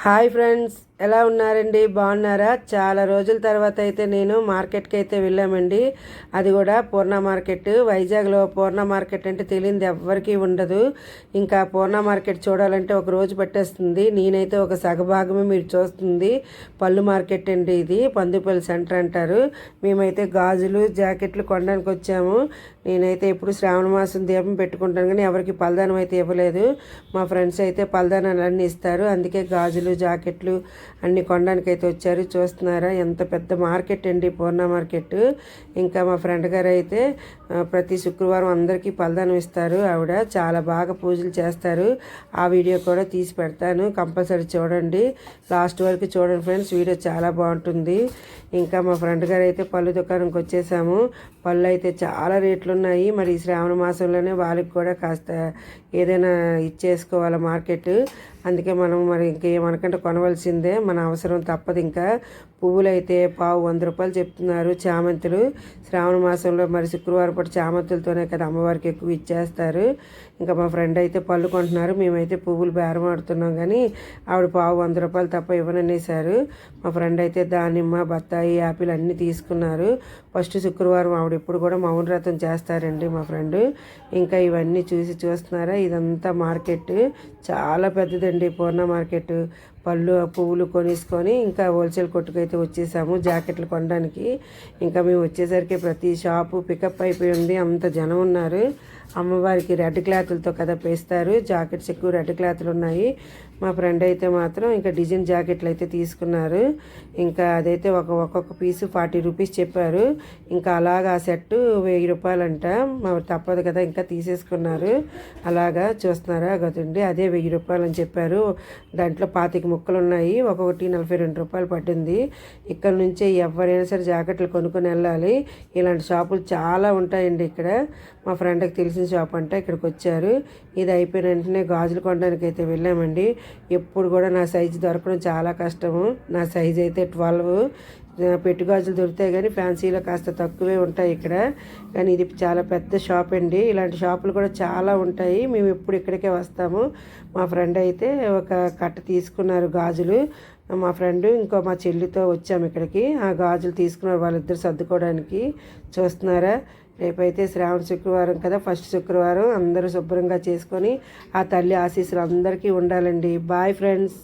Hi friends ఎలా ఉన్నారండి? బాగున్నారా? చాలా రోజుల తర్వాత అయితే నేను మార్కెట్కి అయితే వెళ్ళామండి. అది కూడా పూర్ణ మార్కెట్. వైజాగ్లో పూర్ణ మార్కెట్ అంటే తెలియంది ఎవ్వరికీ ఉండదు. ఇంకా పూర్ణ మార్కెట్ చూడాలంటే ఒక రోజు పట్టేస్తుంది. నేనైతే ఒక సగభాగమే మీరు చూస్తుంది. పళ్ళు మార్కెట్ అండి ఇది. పందుపల్లి సెంటర్ అంటారు. మేమైతే గాజులు జాకెట్లు కొనడానికి వచ్చాము. నేనైతే ఎప్పుడు శ్రావణ మాసం దీపం పెట్టుకుంటాను కానీ ఎవరికి పలదానం అయితే ఇవ్వలేదు. మా ఫ్రెండ్స్ అయితే పలదానాలన్నీ ఇస్తారు. అందుకే గాజులు జాకెట్లు అన్ని కొనడానికి అయితే వచ్చారు. చూస్తున్నారా ఎంత పెద్ద మార్కెట్ అండి పూర్ణ మార్కెట్. ఇంకా మా ఫ్రెండ్ గారు అయితే ప్రతి శుక్రవారం అందరికీ పలదానం ఇస్తారు. ఆవిడ చాలా బాగా పూజలు చేస్తారు. ఆ వీడియో కూడా తీసి పెడతాను. కంపల్సరీ చూడండి. లాస్ట్ వరకు చూడండి ఫ్రెండ్స్ వీడియో చాలా బాగుంటుంది. ఇంకా మా ఫ్రెండ్ గారు అయితే పళ్ళు దుకాణంకి వచ్చేసాము. పళ్ళు అయితే చాలా రేట్లు ఉన్నాయి మరి ఈ శ్రావణ మాసంలోనే వాళ్ళకి కూడా కాస్త ఏదైనా ఇచ్చేసుకోవాలి మార్కెట్. అందుకే మనం మరి ఇంకేమనకంటే కొనవలసిందే మన అవసరం తప్పదు. ఇంకా పువ్వులు అయితే పావు వంద రూపాయలు చెప్తున్నారు చామంతులు. శ్రావణ మాసంలో మరి శుక్రవారం పూట చామంతులతోనే కదా అమ్మవారికి ఎక్కువ ఇచ్చేస్తారు. ఇంకా మా ఫ్రెండ్ అయితే పళ్ళు కొంటున్నారు. మేమైతే పువ్వులు బేరం ఆడుతున్నాం కానీ ఆవిడ పావు వంద రూపాయలు తప్ప ఇవ్వననేసారు మా ఫ్రెండ్ అయితే దానిమ్మ బత్తాయి యాపిల్ అన్నీ తీసుకున్నారు. ఫస్ట్ శుక్రవారం ఆవిడ ఎప్పుడు కూడా మౌన వ్రతం చేస్తారండి మా ఫ్రెండ్. ఇంకా ఇవన్నీ చూసి చూస్తున్నారా? ఇదంతా మార్కెట్. చాలా పెద్దది పెద్దదండి పూర్ణ మార్కెట్ పళ్ళు పువ్వులు కొనేసుకొని ఇంకా హోల్సేల్ కొట్టుకైతే వచ్చేసాము. జాకెట్లు కొనడానికి ఇంకా మేము వచ్చేసరికి ప్రతి షాపు పికప్ అయిపోయి ఉంది. అంత జనం ఉన్నారు. అమ్మవారికి రెడ్ క్లాతులతో కదా పేస్తారు. జాకెట్స్ ఎక్కువ రెడ్ క్లాతులు ఉన్నాయి మా ఫ్రెండ్ అయితే మాత్రం ఇంకా డిజైన్ జాకెట్లు అయితే తీసుకున్నారు. ఇంకా అదైతే ఒక ఒక్కొక్క పీసు ఫార్టీ రూపీస్ చెప్పారు. ఇంకా అలాగా ఆ సెట్ వెయ్యి రూపాయలంట. మా తప్పదు కదా ఇంకా తీసేసుకున్నారు. అలాగా చూస్తున్నారా? కదండి అదే వెయ్యి రూపాయలు అని చెప్పారు. దాంట్లో పాతిక ముక్కలు ఉన్నాయి ఒక్కొక్కటి నలభై రెండు రూపాయలు పట్టింది. ఇక్కడ నుంచే ఎవరైనా సరే జాకెట్లు కొనుక్కొని వెళ్ళాలి. ఇలాంటి షాపులు చాలా ఉంటాయండి ఇక్కడ. మా ఫ్రెండ్కి తెలిసిన షాప్ అంటే ఇక్కడికి వచ్చారు ఇది అయిపోయిన వెంటనే గాజులు కొనడానికి అయితే వెళ్ళామండి. ఎప్పుడు కూడా నా సైజు దొరకడం చాలా కష్టము. నా సైజు అయితే ట్వెల్వ్. పెట్టు గాజులు దొరుకుతాయి కానీ ఫ్యాన్సీలో కాస్త తక్కువే ఉంటాయి ఇక్కడ. కానీ ఇది చాలా పెద్ద షాప్ అండి. ఇలాంటి షాపులు కూడా చాలా ఉంటాయి. మేము ఎప్పుడు ఇక్కడికే వస్తాము. మా ఫ్రెండ్ అయితే ఒక కట్ట తీసుకున్నారు గాజులు. మా ఫ్రెండ్ ఇంకో మా చెల్లితో వచ్చాము ఇక్కడికి. ఆ గాజులు తీసుకున్నారు వాళ్ళిద్దరు సర్దుకోవడానికి. చూస్తున్నారా? రేపైతే శ్రావణ శుక్రవారం కదా ఫస్ట్ శుక్రవారం. అందరూ శుభ్రంగా చేసుకొని ఆ తల్లి ఆశీస్సులు అందరికీ ఉండాలండి. Bye friends